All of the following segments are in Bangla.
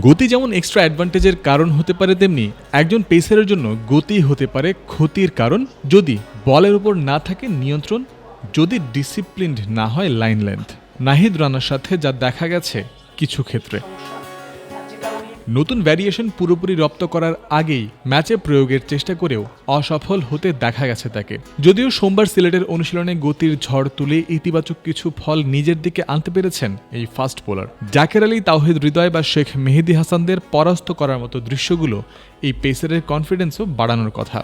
গতি যেমন এক্সট্রা অ্যাডভান্টেজের কারণ হতে পারে তেমনি, একজন পেসারের জন্য গতি হতে পারে ক্ষতির কারণ যদি বলের উপর না থাকে নিয়ন্ত্রণ, যদি ডিসিপ্লিনড না হয় লাইন লেন্থ নাহিদ রানার সাথে যা দেখা গেছে কিছু ক্ষেত্রে। নতুন ভ্যারিয়েশন পুরোপুরি রপ্ত করার আগেই ম্যাচে প্রয়োগের চেষ্টা করেও অসফল হতে দেখা গেছে তাকে। যদিও সোমবার সিলেটের অনুশীলনে গতির ঝড় তুলে ইতিবাচক কিছু ফল নিজের দিকে আনতে পেরেছেন এই ফাস্ট বোলার। জাকের আলী, তাওহিদ হৃদয় বা শেখ মেহেদি হাসানদের পরাস্ত করার মতো দৃশ্যগুলো এই পেসারের কনফিডেন্সও বাড়ানোর কথা।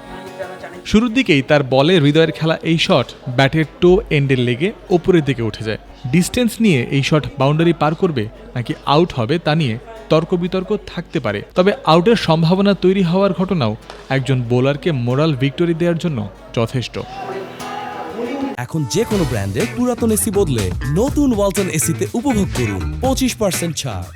শুরুর দিকেই তার বলে হৃদয়ের খেলা এই শট ব্যাটের টো এন্ডের লেগে ওপরের দিকে উঠে যায়। ডিস্টেন্স নিয়ে এই শট বাউন্ডারি পার করবে নাকি আউট হবে তা নিয়ে তর্ক বিতর্ক থাকতে পারে। তবে আউটের সম্ভাবনা তৈরি হওয়ার ঘটনাও একজন বোলারকে মোরাল ভিক্টরি দেওয়ার জন্য যথেষ্ট। এখন যে কোনো ব্র্যান্ডের পুরাতন এসি বদলে নতুন ওয়ালটন এসিতে উপভোগ করুন পঁচিশ পার্সেন্ট ছাড়।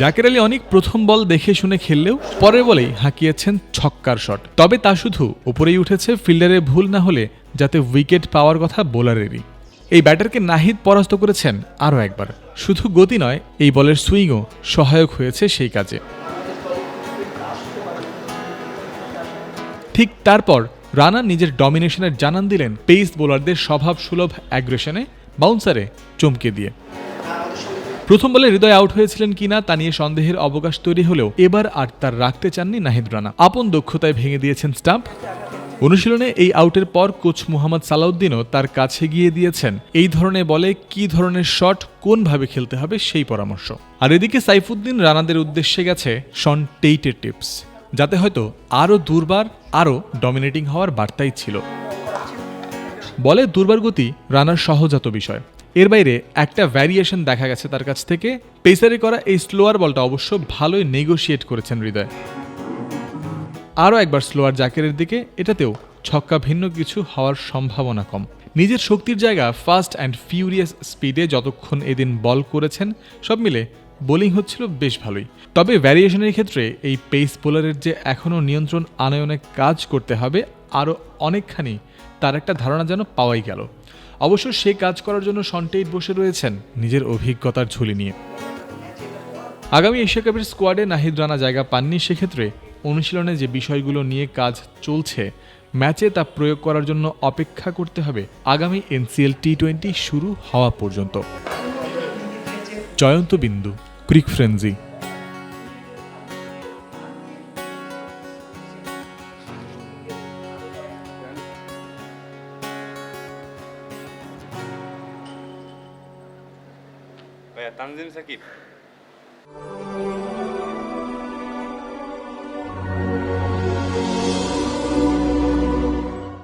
জাকের আলী অনেক প্রথম বল দেখে শুনে খেললেও পরের বলেই হাঁকিয়েছেন ছক্কার শট। তবে তা শুধু, উপরেই উঠেছে ফিল্ডারের ভুল না হলে যাতে উইকেট পাওয়ার কথা বোলারেরই। এই ব্যাটারকে নাহিদ পরাস্ত করেছেন আরও একবার। শুধু গতি নয়, এই বলের সুইংও সহায়ক হয়েছে সেই কাজে। ঠিক তারপর রানা নিজের ডমিনেশনের জানান দিলেন পেস বোলারদের স্বভাব সুলভ অ্যাগ্রেশনে, বাউন্সারে চমকে দিয়ে। প্রথম বলে হৃদয় আউট হয়েছিলেন কিনা তা নিয়ে সন্দেহের অবকাশ তৈরি হলেও এবার আর তার রাখতে চাননি নাহিদ রানা। আপন দক্ষতায় ভেঙে দিয়েছেন স্টাম্প। অনুশীলনে এই আউটের পর কোচ মুহাম্মদ সালাউদ্দিনও তার কাছে গিয়ে দিয়েছেন, এই ধরনের বলে কি ধরনের শট কোনভাবে খেলতে হবে সেই পরামর্শ। আর এদিকে সাইফুদ্দিন রানাদের উদ্দেশ্যে গেছে শন টেইটের টিপস, যাতে হয়তো আরও দুর্বার, আরও ডমিনেটিং হওয়ার বার্তাই ছিল। বলে দুর্বার গতি রানার সহজাত বিষয়। এর বাইরে একটা ভ্যারিয়েশন দেখা গেছে তার কাছ থেকে। পেসারে করা এই স্লোয়ার বলটা অবশ্য ভালোই নেগোশিয়েট করেছেন হৃদয়। আরও একবার স্লোয়ার জাকেরের দিকে, এটাতেও ছক্কা ভিন্ন কিছু হওয়ার সম্ভাবনা কম। নিজের শক্তির জায়গা ফাস্ট অ্যান্ড ফিউরিয়াস স্পিডে যতক্ষণ এদিন বল করেছেন, সব মিলে বোলিং হচ্ছিল বেশ ভালোই। তবে ভ্যারিয়েশনের ক্ষেত্রে এই পেস বোলারের যে এখনও নিয়ন্ত্রণ আনয়নে কাজ করতে হবে, আরও অনেকখানি তার একটা ধারণা যেন পাওয়াই গেল। অবশ্য সে কাজ করার জন্য সন্টেইট বসে রয়েছেন নিজের অভিজ্ঞতার ঝুলি নিয়ে। আগামী এশিয়া কাপের স্কোয়াডে নাহিদ রানা জায়গা পাননি, সেক্ষেত্রে অনুশীলনে যে বিষয়গুলো নিয়ে কাজ চলছে, ম্যাচে তা প্রয়োগ করার জন্য অপেক্ষা করতে হবে আগামী এনসিএল টি টোয়েন্টি শুরু হওয়া পর্যন্ত। জয়ন্ত বিন্দু, ক্রিক ফ্রেন্জি Tanzim Sakib.